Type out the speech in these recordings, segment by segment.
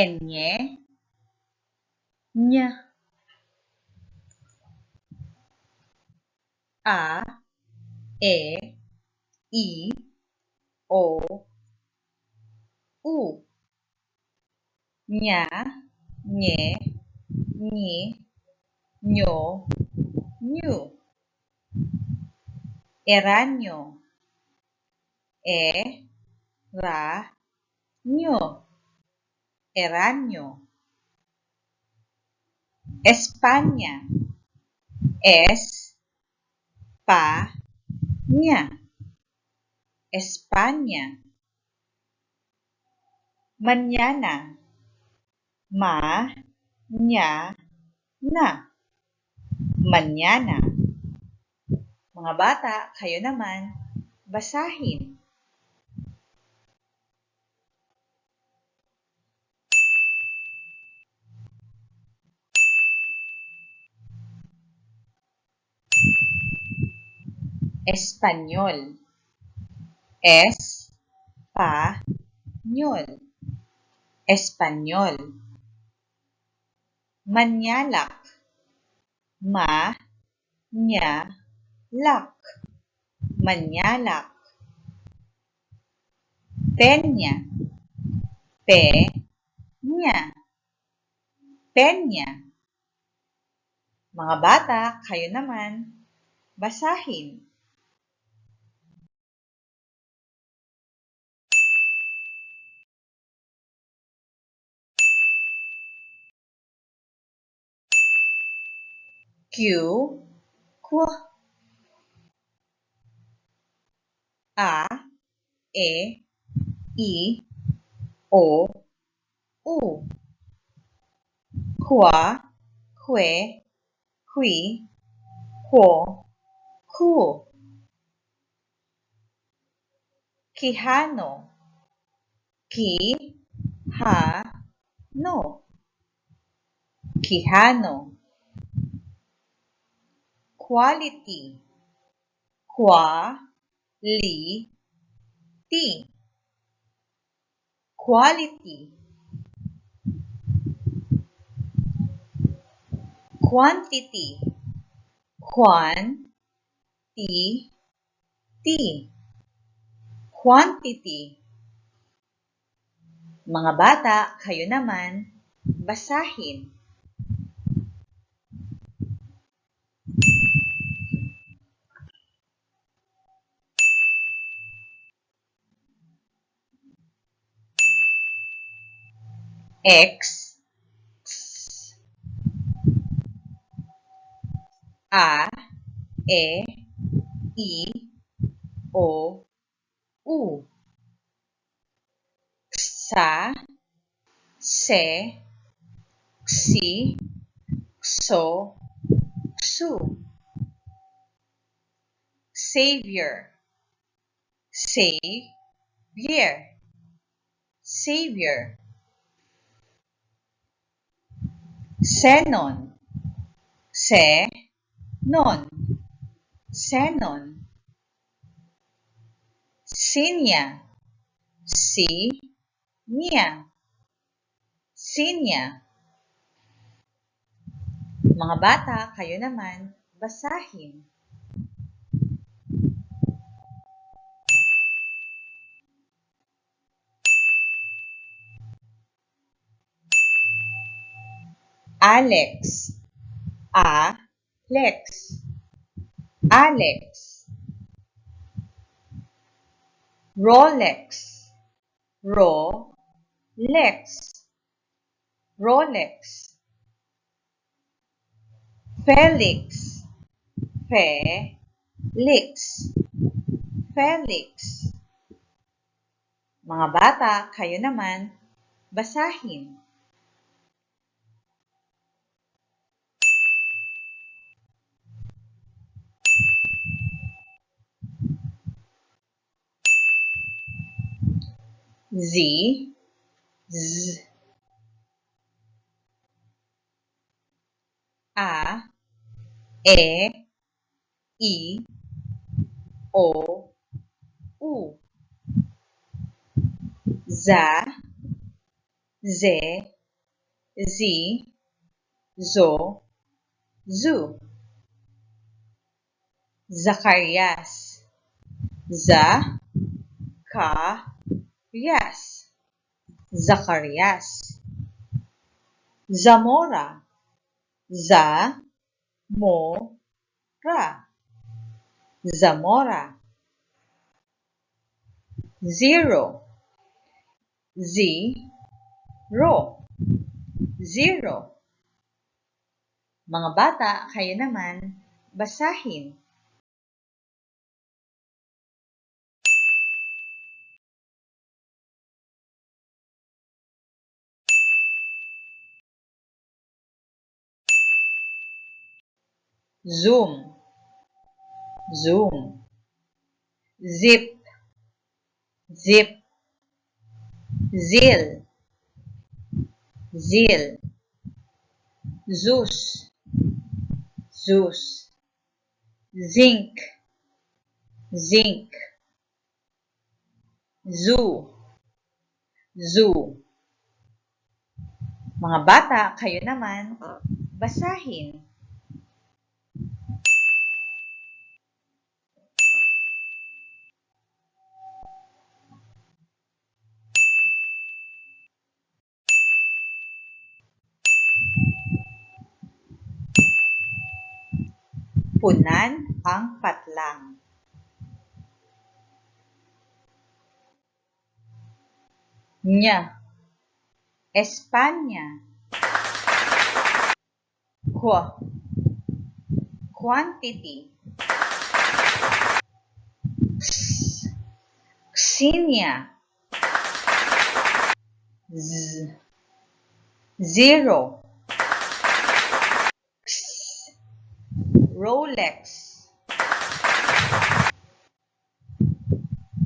Enye, nya. A, e, i, o, u. Nya, nye, nyi, nyo, nyu. Eranyo, e, ra, nyo. Eranyo. España, es, pa, nya. España. Mañana, ma, nya, na. Mañana. Mga bata, kayo naman, basahin. Español. Es, pa, ñol. Español. Manyalak. Ma, nya, lak. Manyalak. Peña. Pe, nya. Peña. Mga bata, kayo naman, basahin. Q, qu. A, e, i, o, u. Qua, que, qui, quo, cu. Quijano, qui, ha, no. Quijano. Quality. Qua, li, ti. Quality. Quantity. Quan, ti, ti. Quantity. Mga bata, kayo naman, basahin. X. A, e, i, o, u. Xa, se, xi, xo, su. Savior, savior, savior. Xenon, se, non, xenon. Sinya, si, nya, sinya. Mga bata, kayo naman, basahin. Alex, a, lex. Alex. Rolex, ro, lex. Rolex. Felix, fe, lix. Felix. Mga bata, kayo naman, basahin. Z, z. A, e, i, o, u. Za, ze, zi, zo, zu. Zacarias, za, ka, yas. Zacarias. Zamora, za, mo, ra. Zamora. Zero, z, ro. Zero. Mga bata, kayo naman, basahin. Zoom, zoom. Zip, zip. Zil, zil. Zeus, Zeus. Zinc, zinc. Zoo, zoo. Mga bata, kayo naman, basahin. Punan ang patlang. Nya. Espanya. Qua. Quantity. X. Xenia. Z. Zero. Rolex.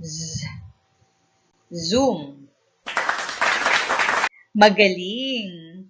Z. Zoom. Magaling.